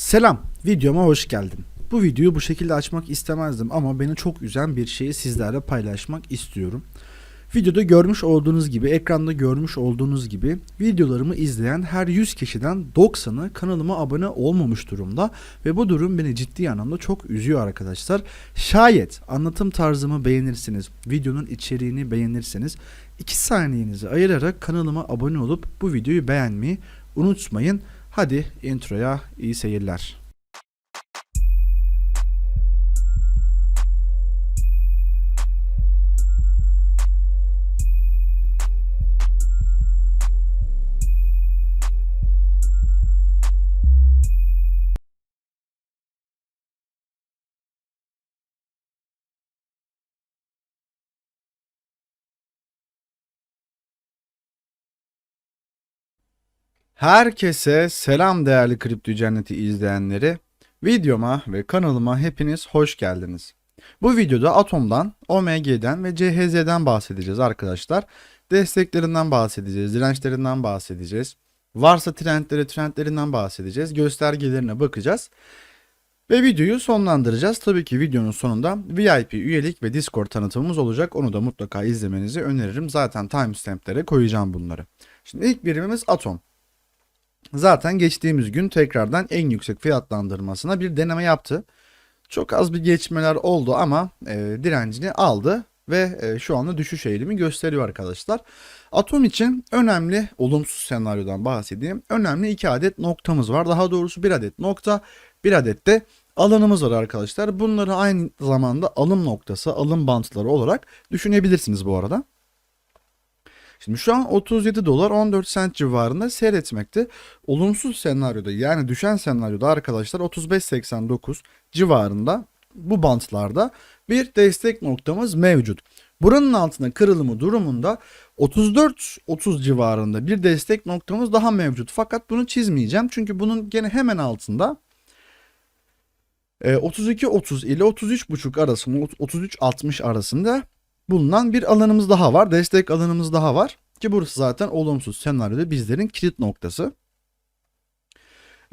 Selam, videoma hoş geldin. Bu videoyu bu şekilde açmak istemezdim ama beni çok üzen bir şeyi sizlerle paylaşmak istiyorum. Videoda görmüş olduğunuz gibi, ekranda görmüş olduğunuz gibi videolarımı izleyen her 100 kişiden 90'ı kanalıma abone olmamış durumda ve bu durum beni ciddi anlamda çok üzüyor arkadaşlar. Şayet anlatım tarzımı beğenirsiniz, videonun içeriğini beğenirseniz 2 saniyenizi ayırarak kanalıma abone olup bu videoyu beğenmeyi unutmayın. Hadi introya iyi seyirler. Herkese selam değerli Kripto Cenneti izleyenleri. Videoma ve kanalıma hepiniz hoş geldiniz. Bu videoda Atom'dan, OMG'den ve CHZ'den bahsedeceğiz arkadaşlar. Desteklerinden bahsedeceğiz, dirençlerinden bahsedeceğiz. Varsa trendleri, trendlerinden bahsedeceğiz. Göstergelerine bakacağız. Ve videoyu sonlandıracağız. Tabii ki videonun sonunda VIP üyelik ve Discord tanıtımımız olacak. Onu da mutlaka izlemenizi öneririm. Zaten timestamp'lere koyacağım bunları. Şimdi ilk birimimiz Atom. Zaten geçtiğimiz gün tekrardan en yüksek fiyatlandırmasına bir deneme yaptı. Çok az bir geçmeler oldu ama e, direncini aldı ve e, şu anda düşüş eğilimi gösteriyor arkadaşlar. Atom için önemli olumsuz senaryodan bahsedeyim. Önemli iki adet noktamız var. Daha doğrusu bir adet nokta, bir adet de alanımız var arkadaşlar. Bunları aynı zamanda alım noktası, alım bantları olarak düşünebilirsiniz bu arada. Şimdi şu an 37 dolar 14 sent civarında seyretmekte. Olumsuz senaryoda yani düşen senaryoda arkadaşlar 35.89 civarında bu bantlarda bir destek noktamız mevcut. Buranın altına kırılımı durumunda 34-30 civarında bir destek noktamız daha mevcut. Fakat bunu çizmeyeceğim çünkü bunun gene hemen altında 32-30 ile 33.5 arasında 33-60 arasında bulunan bir alanımız daha var. Destek alanımız daha var. Ki burası zaten olumsuz senaryoda bizlerin kilit noktası.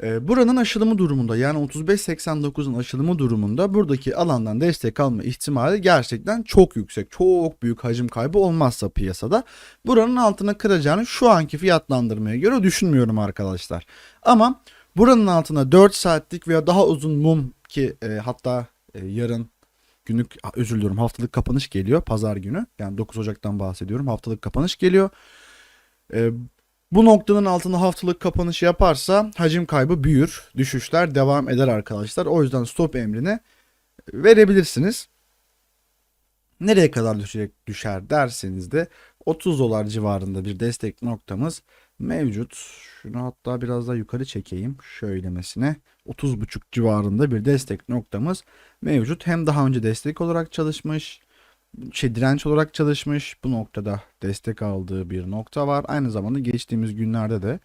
Ee, buranın aşılımı durumunda yani 35.89'un aşılımı durumunda buradaki alandan destek alma ihtimali gerçekten çok yüksek. Çok büyük hacim kaybı olmazsa piyasada. Buranın altına kıracağını şu anki fiyatlandırmaya göre düşünmüyorum arkadaşlar. Ama buranın altına 4 saatlik veya daha uzun mum ki e, hatta e, yarın günlük özür diliyorum haftalık kapanış geliyor pazar günü. Yani 9 Ocak'tan bahsediyorum. Haftalık kapanış geliyor. Ee, bu noktanın altında haftalık kapanış yaparsa hacim kaybı büyür. Düşüşler devam eder arkadaşlar. O yüzden stop emrini verebilirsiniz. Nereye kadar düşecek, düşer derseniz de 30 dolar civarında bir destek noktamız mevcut. Şunu hatta biraz daha yukarı çekeyim. Şöylemesine 30.5 civarında bir destek noktamız mevcut. Hem daha önce destek olarak çalışmış, şey direnç olarak çalışmış. Bu noktada destek aldığı bir nokta var. Aynı zamanda geçtiğimiz günlerde de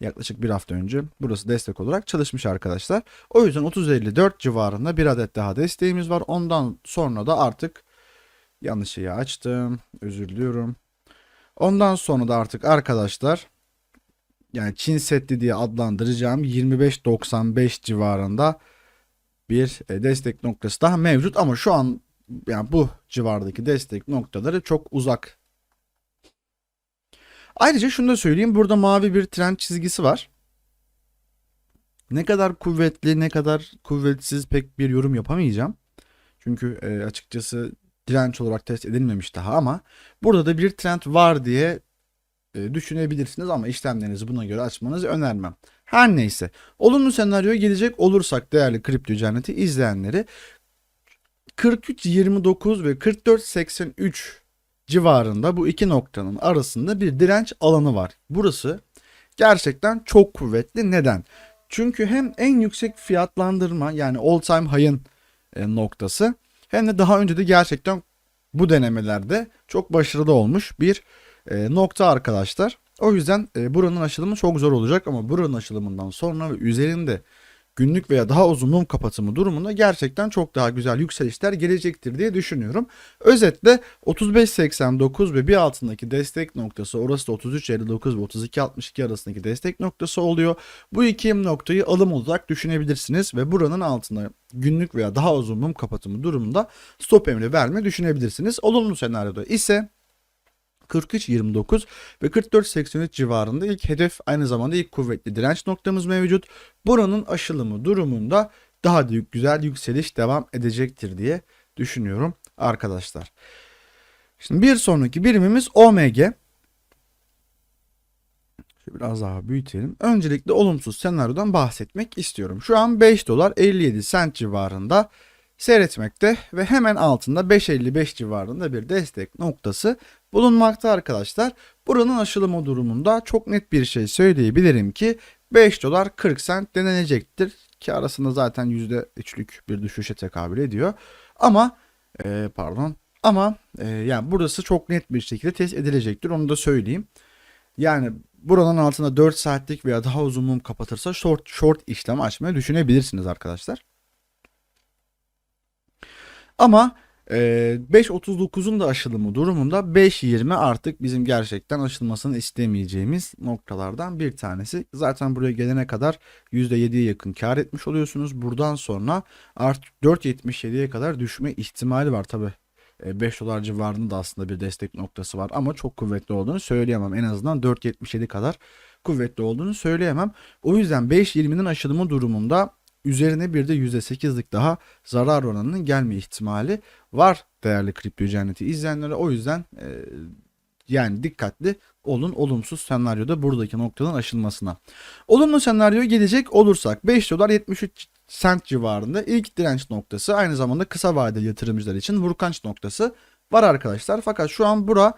yaklaşık bir hafta önce burası destek olarak çalışmış arkadaşlar. O yüzden 30.54 civarında bir adet daha desteğimiz var. Ondan sonra da artık yanlış şeyi açtım. Özür diliyorum. Ondan sonra da artık arkadaşlar yani Çin Seddi diye adlandıracağım 25.95 civarında bir e, destek noktası daha mevcut ama şu an yani bu civardaki destek noktaları çok uzak. Ayrıca şunu da söyleyeyim burada mavi bir trend çizgisi var. Ne kadar kuvvetli ne kadar kuvvetsiz pek bir yorum yapamayacağım. Çünkü e, açıkçası direnç olarak test edilmemiş daha ama burada da bir trend var diye düşünebilirsiniz ama işlemlerinizi buna göre açmanızı önermem. Her neyse. Olumlu senaryoya gelecek olursak değerli kripto cenneti izleyenleri 43.29 ve 44.83 civarında bu iki noktanın arasında bir direnç alanı var. Burası gerçekten çok kuvvetli. Neden? Çünkü hem en yüksek fiyatlandırma yani all time high'ın e, noktası hem de daha önce de gerçekten bu denemelerde çok başarılı olmuş bir e, nokta arkadaşlar. O yüzden e, buranın açılımı çok zor olacak ama buranın açılımından sonra ve üzerinde günlük veya daha uzun mum kapatımı durumunda gerçekten çok daha güzel yükselişler gelecektir diye düşünüyorum. Özetle 35.89 ve bir altındaki destek noktası orası da 33.59 ve 32.62 arasındaki destek noktası oluyor. Bu iki noktayı alım olarak düşünebilirsiniz ve buranın altında günlük veya daha uzun mum kapatımı durumunda stop emri verme düşünebilirsiniz. Olumlu senaryoda ise 43.29 ve 44.83 civarında ilk hedef aynı zamanda ilk kuvvetli direnç noktamız mevcut. Buranın aşılımı durumunda daha büyük güzel yükseliş devam edecektir diye düşünüyorum arkadaşlar. Şimdi bir sonraki birimimiz OMG. Biraz daha büyütelim. Öncelikle olumsuz senaryodan bahsetmek istiyorum. Şu an 5 dolar 57 sent civarında seyretmekte ve hemen altında 5.55 civarında bir destek noktası bulunmakta arkadaşlar. Buranın aşılımı durumunda çok net bir şey söyleyebilirim ki 5 dolar 40 sent denenecektir ki arasında zaten %3'lük bir düşüşe tekabül ediyor. Ama e, pardon ama e, yani burası çok net bir şekilde test edilecektir onu da söyleyeyim. Yani buranın altında 4 saatlik veya daha uzun mum kapatırsa short short işlem açmayı düşünebilirsiniz arkadaşlar. Ama e, 5.39'un da aşılımı durumunda 5.20 artık bizim gerçekten aşılmasını istemeyeceğimiz noktalardan bir tanesi. Zaten buraya gelene kadar %7'ye yakın kar etmiş oluyorsunuz. Buradan sonra artık 4.77'ye kadar düşme ihtimali var tabi. 5 dolar civarında da aslında bir destek noktası var ama çok kuvvetli olduğunu söyleyemem. En azından 4.77 kadar kuvvetli olduğunu söyleyemem. O yüzden 5.20'nin aşılımı durumunda üzerine bir de %8'lik daha zarar oranının gelme ihtimali var değerli kripto cenneti izleyenlere. O yüzden e, yani dikkatli olun olumsuz senaryoda buradaki noktanın aşılmasına. Olumlu senaryoya gelecek olursak 5 dolar 73 sent civarında ilk direnç noktası aynı zamanda kısa vadeli yatırımcılar için vurkanç noktası var arkadaşlar. Fakat şu an bura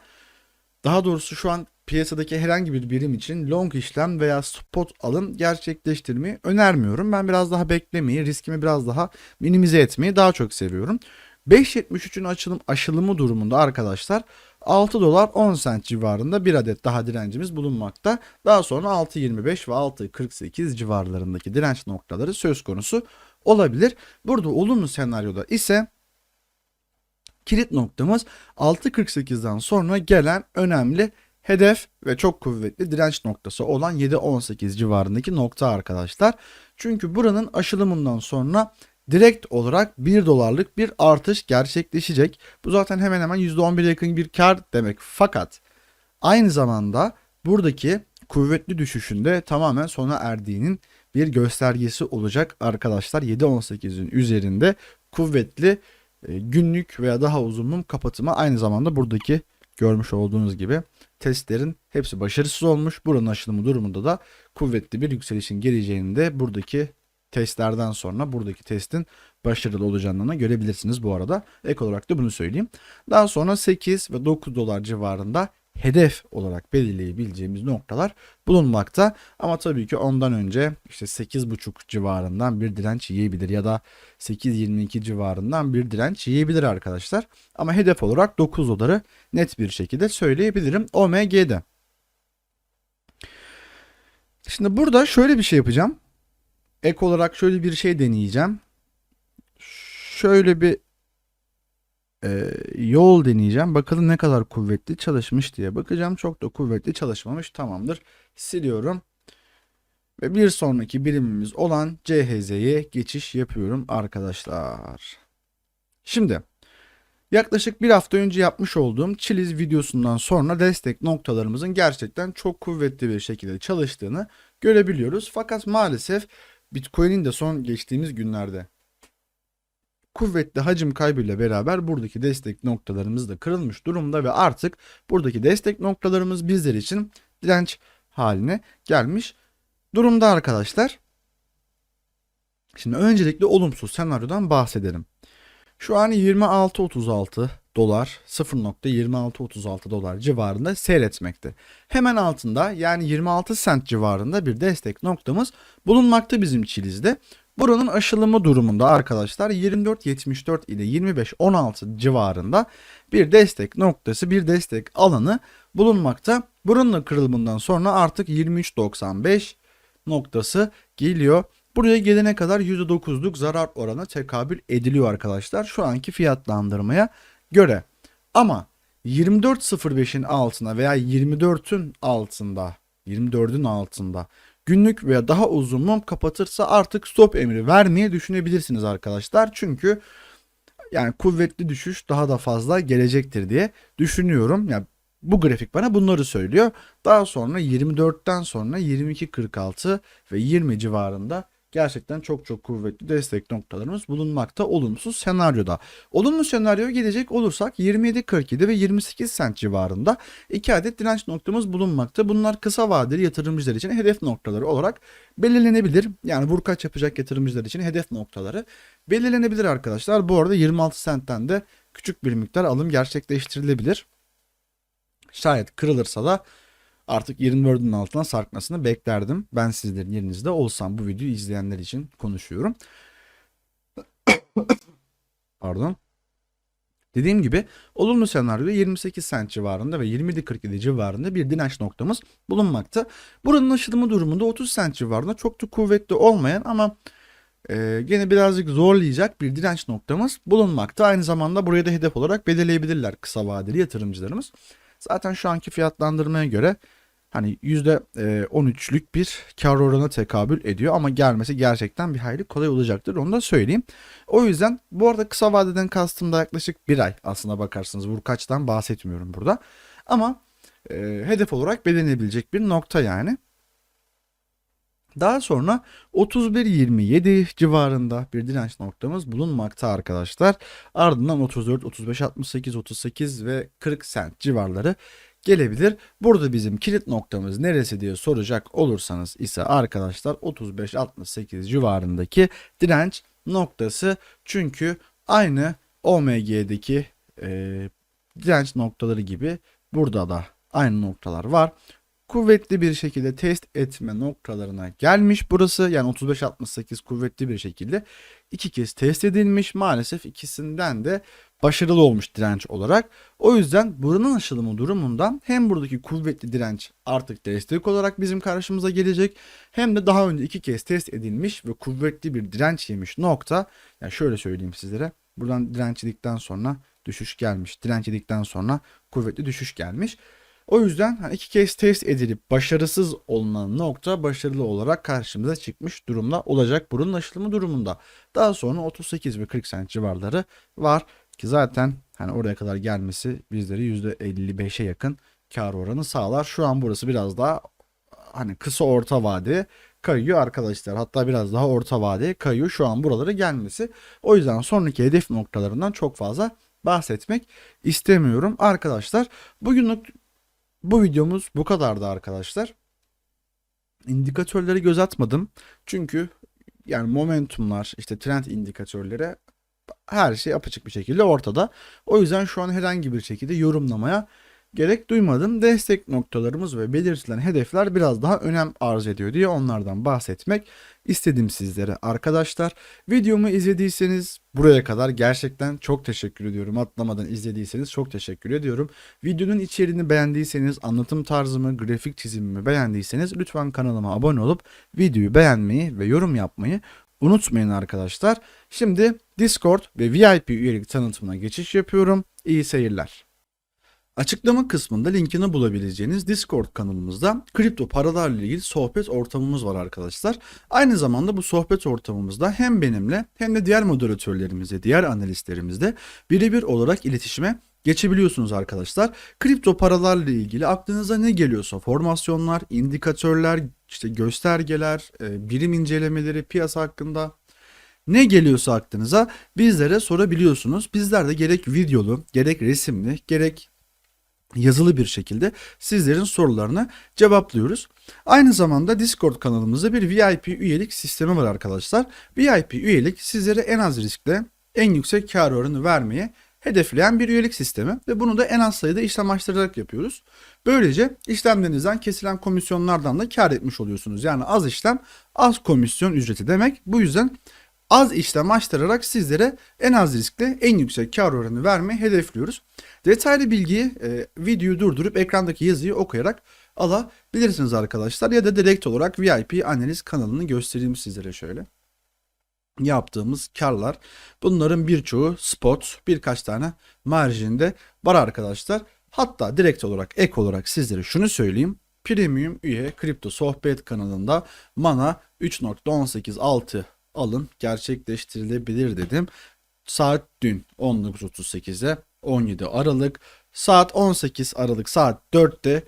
daha doğrusu şu an piyasadaki herhangi bir birim için long işlem veya spot alım gerçekleştirmeyi önermiyorum. Ben biraz daha beklemeyi, riskimi biraz daha minimize etmeyi daha çok seviyorum. 5.73'ün açılım aşılımı durumunda arkadaşlar 6 dolar 10 sent civarında bir adet daha direncimiz bulunmakta. Daha sonra 6.25 ve 6.48 civarlarındaki direnç noktaları söz konusu olabilir. Burada olumlu senaryoda ise kilit noktamız 6.48'den sonra gelen önemli hedef ve çok kuvvetli direnç noktası olan 7.18 civarındaki nokta arkadaşlar. Çünkü buranın aşılımından sonra direkt olarak 1 dolarlık bir artış gerçekleşecek. Bu zaten hemen hemen %11 yakın bir kar demek. Fakat aynı zamanda buradaki kuvvetli düşüşünde tamamen sona erdiğinin bir göstergesi olacak arkadaşlar. 7.18'in üzerinde kuvvetli e, günlük veya daha uzun mum kapatımı aynı zamanda buradaki görmüş olduğunuz gibi testlerin hepsi başarısız olmuş. Buranın aşılımı durumunda da kuvvetli bir yükselişin geleceğini de buradaki testlerden sonra buradaki testin başarılı olacağını görebilirsiniz bu arada. Ek olarak da bunu söyleyeyim. Daha sonra 8 ve 9 dolar civarında hedef olarak belirleyebileceğimiz noktalar bulunmakta. Ama tabii ki ondan önce işte 8.5 civarından bir direnç yiyebilir ya da 8.22 civarından bir direnç yiyebilir arkadaşlar. Ama hedef olarak 9 doları net bir şekilde söyleyebilirim OMG'de. Şimdi burada şöyle bir şey yapacağım. Ek olarak şöyle bir şey deneyeceğim. Şöyle bir e, yol deneyeceğim. Bakalım ne kadar kuvvetli çalışmış diye bakacağım. Çok da kuvvetli çalışmamış. Tamamdır. Siliyorum. Ve bir sonraki birimimiz olan CHZ'ye geçiş yapıyorum arkadaşlar. Şimdi yaklaşık bir hafta önce yapmış olduğum Chiliz videosundan sonra destek noktalarımızın gerçekten çok kuvvetli bir şekilde çalıştığını görebiliyoruz. Fakat maalesef Bitcoin'in de son geçtiğimiz günlerde kuvvetli hacim kaybıyla beraber buradaki destek noktalarımız da kırılmış durumda ve artık buradaki destek noktalarımız bizler için direnç haline gelmiş durumda arkadaşlar. Şimdi öncelikle olumsuz senaryodan bahsedelim. Şu an 26.36 dolar 0.2636 dolar civarında seyretmekte. Hemen altında yani 26 sent civarında bir destek noktamız bulunmakta bizim çilizde. Buranın aşılımı durumunda arkadaşlar 24.74 ile 25.16 civarında bir destek noktası, bir destek alanı bulunmakta. Buranın kırılımından sonra artık 23.95 noktası geliyor Buraya gelene kadar %9'luk zarar oranı tekabül ediliyor arkadaşlar şu anki fiyatlandırmaya göre. Ama 24.05'in altına veya 24'ün altında 24'ün altında günlük veya daha uzun mum kapatırsa artık stop emri vermeye düşünebilirsiniz arkadaşlar. Çünkü yani kuvvetli düşüş daha da fazla gelecektir diye düşünüyorum. Yani bu grafik bana bunları söylüyor. Daha sonra 24'ten sonra 22.46 ve 20 civarında gerçekten çok çok kuvvetli destek noktalarımız bulunmakta olumsuz senaryoda. Olumlu senaryoya gelecek olursak 27.47 ve 28 sent civarında iki adet direnç noktamız bulunmakta. Bunlar kısa vadeli yatırımcılar için hedef noktaları olarak belirlenebilir. Yani vurkaç yapacak yatırımcılar için hedef noktaları belirlenebilir arkadaşlar. Bu arada 26 sentten de küçük bir miktar alım gerçekleştirilebilir. Şayet kırılırsa da artık 24'ün altına sarkmasını beklerdim. Ben sizlerin yerinizde olsam bu videoyu izleyenler için konuşuyorum. Pardon. Dediğim gibi olumlu senaryoda 28 sent civarında ve 27.47 civarında bir direnç noktamız bulunmakta. Buranın aşılımı durumunda 30 sent civarında çok da kuvvetli olmayan ama e, gene birazcık zorlayacak bir direnç noktamız bulunmakta. Aynı zamanda buraya da hedef olarak belirleyebilirler kısa vadeli yatırımcılarımız. Zaten şu anki fiyatlandırmaya göre hani %13'lük bir kar oranı tekabül ediyor ama gelmesi gerçekten bir hayli kolay olacaktır onu da söyleyeyim. O yüzden bu arada kısa vadeden kastım da yaklaşık bir ay aslına bakarsınız vurkaçtan bahsetmiyorum burada. Ama e, hedef olarak belirlenebilecek bir nokta yani. Daha sonra 31.27 civarında bir direnç noktamız bulunmakta arkadaşlar. Ardından 34, 35, 68, 38 ve 40 sent civarları gelebilir. Burada bizim kilit noktamız neresi diye soracak olursanız ise arkadaşlar 35-68 civarındaki direnç noktası. Çünkü aynı OMG'deki e, direnç noktaları gibi burada da aynı noktalar var kuvvetli bir şekilde test etme noktalarına gelmiş burası. Yani 35-68 kuvvetli bir şekilde iki kez test edilmiş. Maalesef ikisinden de başarılı olmuş direnç olarak. O yüzden buranın aşılımı durumundan hem buradaki kuvvetli direnç artık destek olarak bizim karşımıza gelecek hem de daha önce iki kez test edilmiş ve kuvvetli bir direnç yemiş nokta. Yani şöyle söyleyeyim sizlere. Buradan direnç yedikten sonra düşüş gelmiş. Direnç yedikten sonra kuvvetli düşüş gelmiş. O yüzden hani iki kez test edilip başarısız olunan nokta başarılı olarak karşımıza çıkmış durumda olacak burun aşılımı durumunda. Daha sonra 38 ve 40 sent civarları var ki zaten hani oraya kadar gelmesi bizleri %55'e yakın kar oranı sağlar. Şu an burası biraz daha hani kısa orta vade kayıyor arkadaşlar. Hatta biraz daha orta vadeye kayıyor şu an buralara gelmesi. O yüzden sonraki hedef noktalarından çok fazla bahsetmek istemiyorum arkadaşlar. Bugünlük bu videomuz bu kadardı arkadaşlar. İndikatörleri göz atmadım. Çünkü yani momentumlar işte trend indikatörleri her şey apaçık bir şekilde ortada. O yüzden şu an herhangi bir şekilde yorumlamaya gerek duymadım. Destek noktalarımız ve belirtilen hedefler biraz daha önem arz ediyor diye onlardan bahsetmek istedim sizlere arkadaşlar. Videomu izlediyseniz buraya kadar gerçekten çok teşekkür ediyorum. Atlamadan izlediyseniz çok teşekkür ediyorum. Videonun içeriğini beğendiyseniz, anlatım tarzımı, grafik çizimimi beğendiyseniz lütfen kanalıma abone olup videoyu beğenmeyi ve yorum yapmayı unutmayın arkadaşlar. Şimdi Discord ve VIP üyelik tanıtımına geçiş yapıyorum. İyi seyirler. Açıklama kısmında linkini bulabileceğiniz Discord kanalımızda kripto paralarla ilgili sohbet ortamımız var arkadaşlar. Aynı zamanda bu sohbet ortamımızda hem benimle hem de diğer moderatörlerimizle, diğer analistlerimizle birebir olarak iletişime geçebiliyorsunuz arkadaşlar. Kripto paralarla ilgili aklınıza ne geliyorsa formasyonlar, indikatörler, işte göstergeler, e, birim incelemeleri, piyasa hakkında ne geliyorsa aklınıza bizlere sorabiliyorsunuz. Bizler de gerek videolu, gerek resimli, gerek yazılı bir şekilde sizlerin sorularını cevaplıyoruz. Aynı zamanda Discord kanalımızda bir VIP üyelik sistemi var arkadaşlar. VIP üyelik sizlere en az riskle en yüksek kar oranı vermeye hedefleyen bir üyelik sistemi ve bunu da en az sayıda işlem açtırarak yapıyoruz. Böylece işlemlerinizden kesilen komisyonlardan da kar etmiş oluyorsunuz. Yani az işlem az komisyon ücreti demek. Bu yüzden az işlem açtırarak sizlere en az riskle en yüksek kar oranı vermeyi hedefliyoruz. Detaylı bilgiyi e, videoyu durdurup ekrandaki yazıyı okuyarak alabilirsiniz arkadaşlar. Ya da direkt olarak VIP analiz kanalını göstereyim sizlere şöyle. Yaptığımız karlar. Bunların birçoğu spot, birkaç tane marjinde var arkadaşlar. Hatta direkt olarak ek olarak sizlere şunu söyleyeyim. Premium üye kripto sohbet kanalında mana 3.186 alın gerçekleştirilebilir dedim. Saat dün 19.38'de 17 Aralık saat 18 Aralık saat 4'te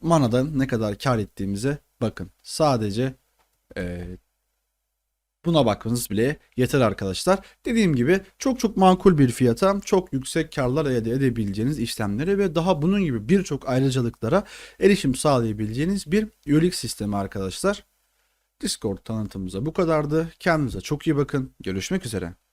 Mana'dan ne kadar kar ettiğimize bakın. Sadece eee, buna bakmanız bile yeter arkadaşlar. Dediğim gibi çok çok makul bir fiyata çok yüksek karlar elde edebileceğiniz işlemlere ve daha bunun gibi birçok ayrıcalıklara erişim sağlayabileceğiniz bir üyelik sistemi arkadaşlar. Discord tanıtımımıza bu kadardı. Kendinize çok iyi bakın. Görüşmek üzere.